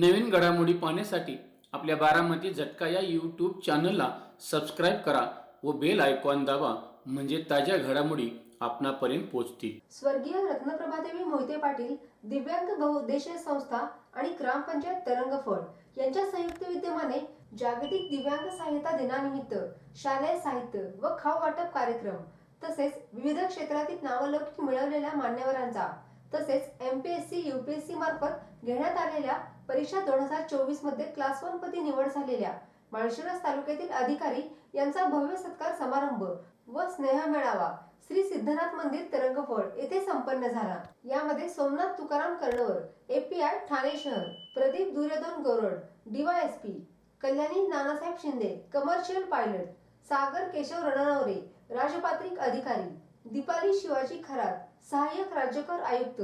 नवीन घडामोडी पाहण्यासाठी आपल्या बारामती झटका या यूट्यूब चॅनलला सबस्क्राईब करा व बेल आयकॉन दाबा म्हणजे ताज्या घडामोडी आपणापर्यंत पोहोचतील. स्वर्गीय रत्नप्रभादेवी मोहिते पाटील दिव्यांग बहुउद्देशीय संस्था आणि ग्रामपंचायत तरंगफळ यांच्या संयुक्त विद्यमाने जागतिक दिव्यांग सहाय्यता दिनानिमित्त शालेय साहित्य व खाऊ वाटप कार्यक्रम तसेच विविध क्षेत्रातील नावलौकिक मिळवलेल्या मान्यवरांचा तसेच एमपीएससी युपीएससी मार्फत घेण्यात आलेल्या परीक्षा दोन हजार चोवीसमध्ये क्लास वन पदी निवड झालेल्या माळशिरस तालुक्यातील अधिकारी यांचा भव्य सत्कार समारंभ व स्नेह मेळावा श्री सिद्धनाथ मंदिर तरंगफळ येथे संपन्न झाला. यामध्ये सोमनाथ तुकाराम कर्णवर एपीआय ठाणे शहर Pradeep Duryodhan Gorad DYSP Kalyani Nanasaheb Shinde commercial pilot Sagar Keshav Ranaware राजपात्रिक अधिकारी दीपाली शिवाजी खरात सहाय्यक राज्यकर आयुक्त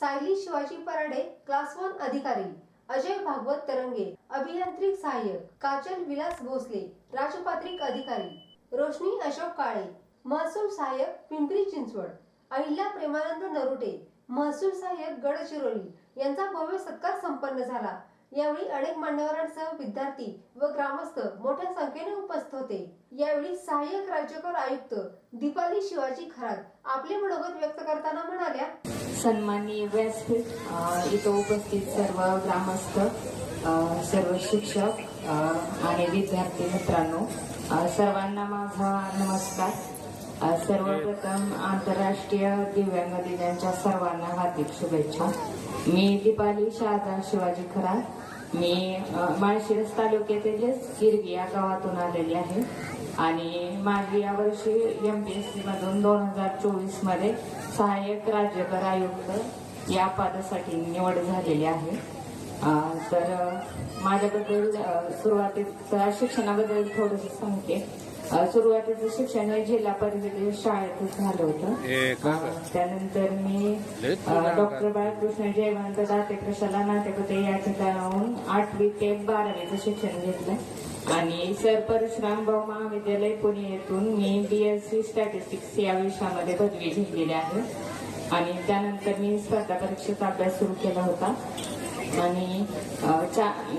सायली शिवाजी पराडे क्लास वन अधिकारी अजय भागवत तरंगे अभियांत्रिक सहाय्यक काजल विलास भोसले राजपात्रिक अधिकारी रोशनी अशोक काळे महसूल सहाय्यक पिंपरी चिंचवड अहिल्या प्रेमानंद नरुटे महसूल सहाय्यक गडचिरोली यांचा भव्य सत्कार संपन्न झाला. यावेळी अनेक मान्यवरांसह विद्यार्थी व ग्रामस्थ मोठ्या संख्येने उपस्थित होते. यावेळी सहाय्यक राज्यकर आयुक्त दीपाली शिवाजी खरात आपले मनोगत व्यक्त करताना म्हणाल्या सन्माननीय व्यासपीठ इथं उपस्थित सर्व ग्रामस्थ सर्व शिक्षक आणि विद्यार्थी मित्रांनो सर्वांना माझा नमस्कार. सर्वप्रथम आंतरराष्ट्रीय दिव्यांग दिनाच्या सर्वांना हार्दिक शुभेच्छा. मी दीपाली शहादा शिवाजी खरात मी माळशिरस तालुक्यातीलच किरगी या गावातून आलेली आहे. आणि माझी यावर्षी एम पी एस सी मधून दोन हजार चोवीसमध्ये सहाय्यक राज्यकर आयुक्त या पदासाठी निवड झालेली आहे. तर माझ्याबद्दल सुरुवातीत शिक्षणाबद्दल थोडंसं सांगते. सुरुवातीचं शिक्षण हे जिल्हा परिषद शाळेतच झालं होतं. त्यानंतर मी डॉक्टर बाळकृष्ण जयवंत दाते प्रशाला नातेपते या ठिकाणाहून आठवी ते बारावीचं शिक्षण घेतलं. आणि सर परशुराम भाऊ महाविद्यालय पुणे येथून मी बीएससी स्टॅटिस्टिक्स या विषयामध्ये पदवी घेतलेली आहे. आणि त्यानंतर मी स्पर्धा परीक्षेचा अभ्यास सुरू केला होता. आणि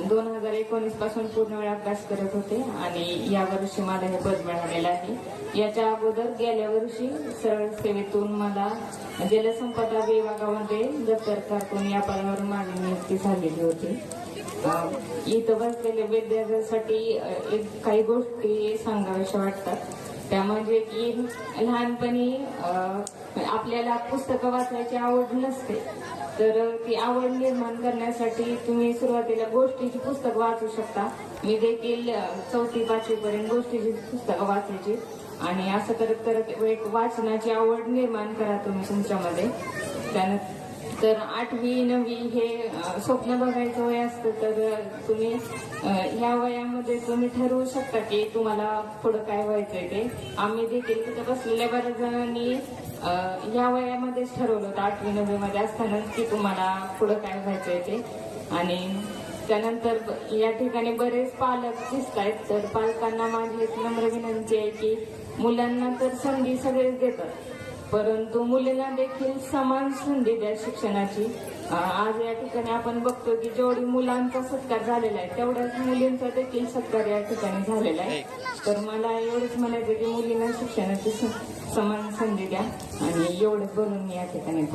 दोन हजार एकोणीसपासून पूर्ण वेळ अभ्यास करत होते आणि या वर्षी मला हे पद मिळालेलं आहे. याच्या अगोदर गेल्या वर्षी सरळ सेवेतून मला म्हणजे जलसंपदा विभागामध्ये दप्तर कारकून या पदावर माझी नियुक्ती झालेली होती. इथं बसलेल्या विद्यार्थ्यांसाठी एक काही गोष्टी सांगाव्याशा वाटतात. त्या म्हणजे की लहानपणी आपल्याला पुस्तकं वाचायची आवड नसते. तर ती आवड निर्माण करण्यासाठी तुम्ही सुरुवातीला गोष्टीची पुस्तक वाचू शकता. मी देखील चौथी पाचवी पर्यंत गोष्टीची पुस्तकं वाचायची. आणि असं करत करत एक वाचनाची आवड निर्माण करा तुम्ही तुमच्यामध्ये. त्यानंतर तर आठवी नववी हे स्वप्न बघायचं वय असतं तर तुम्ही ह्या वयामध्ये तुम्ही ठरवू शकता की तुम्हाला पुढं काय व्हायचंय ते. आम्ही देखील तिथं बसलेल्या बऱ्याच जणांनी ह्या वयामध्येच ठरवलं होतं आठवी नववी मध्ये असतानाच की तुम्हाला पुढं काय व्हायचंय ते. आणि त्यानंतर या ठिकाणी बरेच पालक दिसत आहेत तर पालकांना माझी एक नम्र विनंती आहे की मुलांना तर संधी सगळेच देतात. परंतु मुलींना देखील समान संधी द्या शिक्षणाची. आज या ठिकाणी आपण बघतो की जेवढी मुलांचा सत्कार झालेला आहे तेवढ्याच मुलींचा देखील सत्कार या ठिकाणी झालेला आहे. तर मला एवढंच म्हणायचं की मुलींना शिक्षणाची समान संधी द्या आणि एवढंच बोलून मी या ठिकाणी.